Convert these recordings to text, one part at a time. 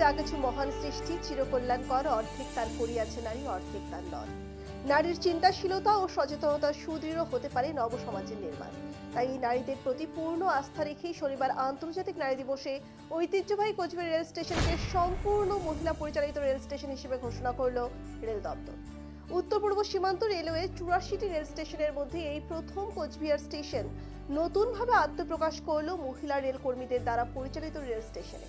যা কিছু মহান সৃষ্টি, চিরকল্যাণকর, অর্ধেক তার করিয়াছে নারী, অর্ধেক তার নর। নারীর চিন্তাশীলতা ও সচেতনতা সুদৃঢ় হতে পারে নব সমাজের নির্মাণ। তাই নারীদের প্রতি পূর্ণ আস্থা রেখেই শনিবার আন্তর্জাতিক নারী দিবসে ঐতিহ্যবাহী কোচবিহার রেল স্টেশনকে সম্পূর্ণ মহিলা পরিচালিত রেল স্টেশন হিসেবে ঘোষণা করল রেল দপ্তর। উত্তর পূর্ব সীমান্ত রেলওয়ে চুরাশিটি রেল স্টেশনের মধ্যে এই প্রথম কোচবিহার স্টেশন নতুনভাবে আত্মপ্রকাশ করল মহিলা রেল কর্মীদের দ্বারা পরিচালিত রেল স্টেশনে।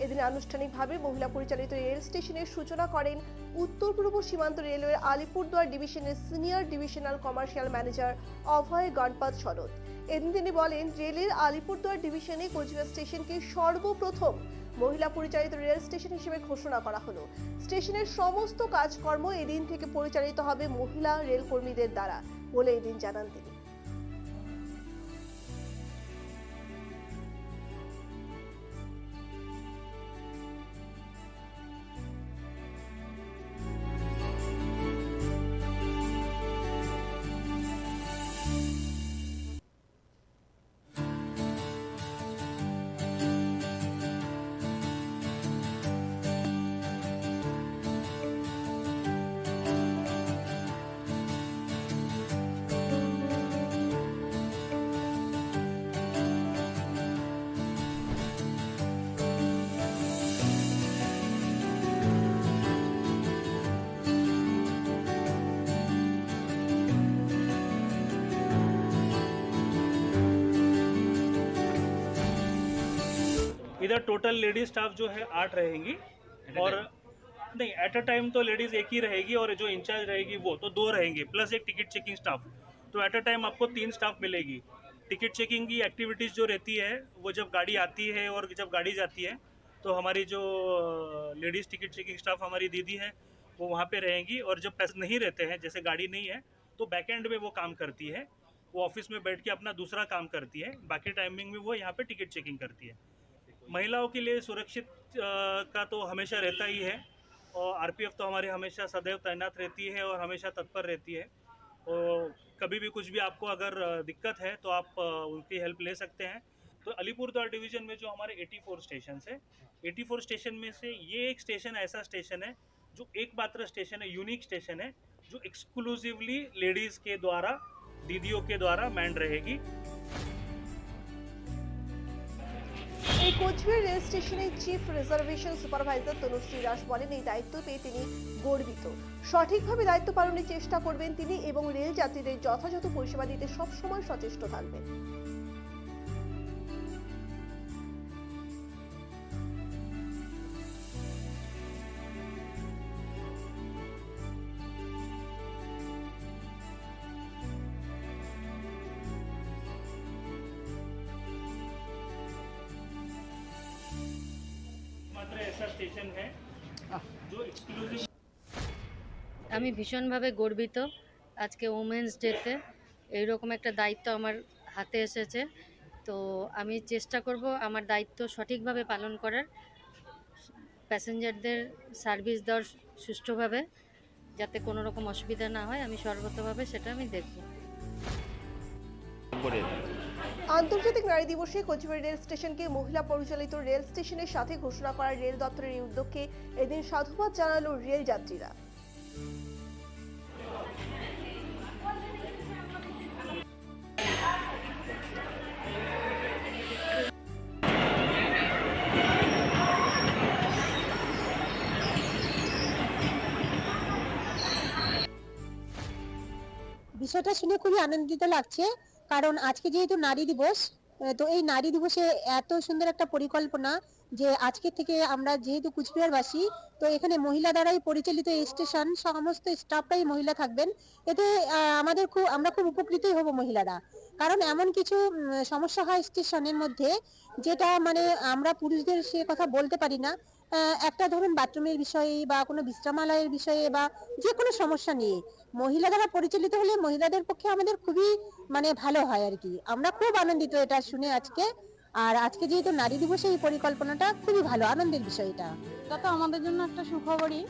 এদিন আনুষ্ঠানিকভাবে মহিলা পরিচালিত রেল স্টেশনের সূচনা করেন উত্তর পূর্ব সীমান্ত রেলওয়ের আলিপুরদুয়ার ডিভিশনের senior divisional commercial manager Abhay Ganpat Sharat এদিন তিনি বলেন, রেলের আলিপুরদুয়ার ডিভিশনে কোচবিহার স্টেশনকে সর্বপ্রথম মহিলা পরিচালিত রেল স্টেশন হিসেবে ঘোষণা করা হলো। স্টেশনের সমস্ত কাজকর্ম এদিন থেকে পরিচালিত হবে মহিলা রেল কর্মীদের দ্বারা, বলে এদিন জানান তিনি। इधर टोटल लेडीज़ स्टाफ जो है आठ रहेंगी और नहीं एट अ टाइम तो लेडीज़ एक ही रहेगी और जो इंचार्ज रहेगी वो तो दो रहेंगे प्लस एक टिकट चेकिंग स्टाफ तो एट अ टाइम आपको तीन स्टाफ मिलेगी। टिकट चेकिंग की एक्टिविटीज़ जो रहती है वो जब गाड़ी आती है और जब गाड़ी जाती है तो हमारी जो लेडीज़ टिकट चेकिंग स्टाफ हमारी दीदी है वो वहाँ पे रहेंगी और जब पैसे नहीं रहते हैं जैसे गाड़ी नहीं है तो बैक एंड में वो काम करती है। वो ऑफ़िस में बैठ के अपना दूसरा काम करती है। बाकी टाइमिंग में वो यहाँ पे टिकट चेकिंग करती है। महिलाओं के लिए सुरक्षित का तो हमेशा रहता ही है। और आरपीएफ तो हमारी हमेशा सदैव तैनात रहती है और हमेशा तत्पर रहती है। और कभी भी कुछ भी आपको अगर दिक्कत है तो आप उनकी हेल्प ले सकते हैं। तो अलीपुरद्वार डिवीज़न में जो हमारे 84 स्टेशन है 84 स्टेशन में से ये एक स्टेशन ऐसा स्टेशन है, जो एकमात्र स्टेशन है, यूनिक स्टेशन है, जो एक्सक्लूसिवली लेडीज़ के द्वारा, दीदियों के द्वारा मैंड रहेगी। এই কোচবিহার রেল স্টেশনের chief reservation supervisor Tanushree Das বলেন, এই দায়িত্ব পেয়ে তিনি গর্বিত। সঠিকভাবে দায়িত্ব পালনের চেষ্টা করবেন তিনি এবং রেল যাত্রীদের যথাযথ পরিষেবা দিতে সবসময় সচেষ্ট থাকবেন। मात्र ऐसा स्टेशन है जो एक्सक्लूसिव আমি ভীষণভাবে গর্বিত আজকে ওমেন্স ডেতে এইরকম একটা দায়িত্ব আমার হাতে এসেছে তো আমি চেষ্টা করব আমার দায়িত্ব সঠিকভাবে পালন করার প্যাসেঞ্জারদের সার্ভিস দেওয়ার সুষ্ঠুভাবে যাতে কোনো রকম অসুবিধা না হয় আমি সর্বতভাবে সেটা আমি দেখব করে আন্তর্জাতিক নারী দিবসে কোচবিহার রেল স্টেশনকে মহিলা পরিচালিত রেল স্টেশনের সাথে ঘোষণা করা রেল দপ্তরের এই উদ্যোগকে এদিন সাধুবাদ জানালো রেল যাত্রীরা। বিষয়টা শুনে খুবই আনন্দিত লাগছে। কারণ আজকে যেহেতু নারী দিবস তো এই নারী দিবসে এত সুন্দর একটা পরিকল্পনা যে আজকে থেকে আমরা যেহেতু কুচবিহারবাসী, তো এখানে মহিলা দ্বারাই পরিচালিত এই স্টেশন, সমস্ত স্টাফরাই মহিলা থাকবেন। এতে আমাদের খুব, আমরা খুব উপকৃতই হব মহিলারা। কারণ এমন কিছু সমস্যা হয় স্টেশনের মধ্যে, যেটা মানে আমরা পুরুষদের সে কথা বলতে পারি না। একটা ধরুন বাথরুমের বিষয়ে বা কোনো বিশ্রামালয়ের বিষয়ে বা যে কোনো সমস্যা নিয়ে। মহিলা দ্বারা পরিচালিত হলে মহিলাদের পক্ষে আমাদের খুবই মানে ভালো হয় আর কি। আমরা খুব আনন্দিত এটা শুনে আজকে। আর আজকে যেহেতু নারী দিবসে এই পরিকল্পনাটা খুবই ভালো, আনন্দের বিষয় এটা। এটা তো আমাদের জন্য একটা সুখবরই।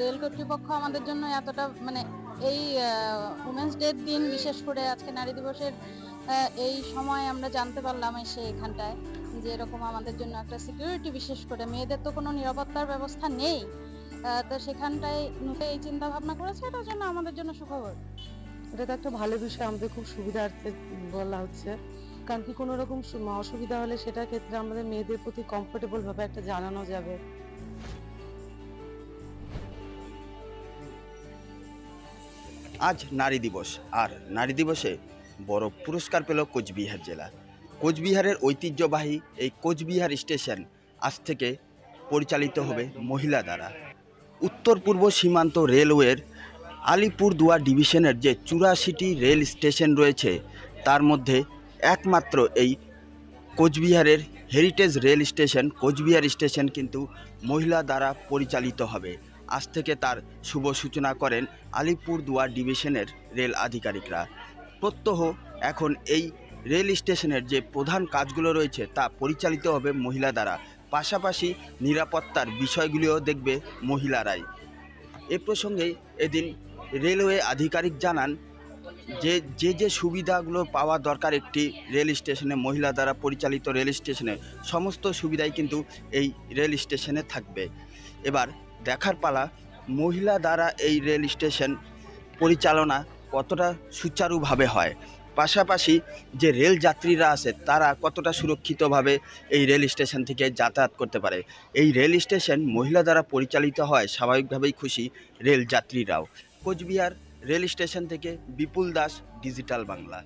রেল কর্তৃপক্ষ আমাদের জন্য এতটা মানে এই উমেন্স ডের দিন বিশেষ করে আজকে নারী দিবসের এই সময় আমরা জানতে পারলাম এসে এখানটায়। যে এরকম আমাদের জন্য একটা সিকিউরিটি বিশেষ করে। মেয়েদের তো কোনো নিরাপত্তার ব্যবস্থা নেই। তো সেখানটায় নতুন এই চিন্তা ভাবনা করেছে এটার জন্য আমাদের জন্য সুখবর। এটা তো একটা ভালো বিষয় আমাদের খুব সুবিধার্থে বলা হচ্ছে। কারণ কি কোনো রকম সু- অসুবিধা হলে সেটা ক্ষেত্রে আমাদের মেয়েদের প্রতি কমফোর্টেবল ভাবে একটা জানানো যাবে। আজ নারী দিবস আর নারী দিবসে বড় পুরস্কার পেল কোচবিহার জেলা। কোচবিহারের ঐতিহ্যবাহী এই কোচবিহার স্টেশন আজ থেকে পরিচালিত হবে মহিলা দ্বারা। উত্তর পূর্ব সীমান্ত রেলওয়ের আলিপুরদুয়ার ডিভিশনের যে চুরাশিটি রেল স্টেশন রয়েছে, তার মধ্যে একমাত্র এই কোচবিহারের heritage rail station, Cooch Behar station কিন্তু মহিলা দ্বারা পরিচালিত হবে। আজ থেকে তার শুভ সূচনা করেন আলিপুরদুয়ার ডিভিশনের রেল আধিকারিকরা। প্রত্যহ এখন এই রেল স্টেশনের যে প্রধান কাজগুলো রয়েছে তা পরিচালিত হবে মহিলা দ্বারা। পাশাপাশি নিরাপত্তার বিষয়গুলিও দেখবে মহিলারাই। এ প্রসঙ্গে এদিন রেলওয়ে আধিকারিক জানান, যে যে যে সুবিধাগুলো পাওয়া দরকার একটি রেল স্টেশনে মহিলা দ্বারা পরিচালিত রেল স্টেশনে, সমস্ত সুবিধাই কিন্তু এই রেল স্টেশনে থাকবে। এবার দেখার পালা, মহিলা দ্বারা এই রেল স্টেশন পরিচালনা কতটা সুচারুভাবে হয়? পাশাপাশি যে রেল যাত্রীরা আছে, তারা কতটা সুরক্ষিতভাবে এই রেল স্টেশন থেকে যাতায়াত করতে পারে? এই রেল স্টেশন মহিলা দ্বারা পরিচালিত হয়, স্বাভাবিকভাবেই খুশি রেল যাত্রীরাও। কোচবিহার রেল স্টেশন থেকে বিপুল দাস, ডিজিটাল বাংলা।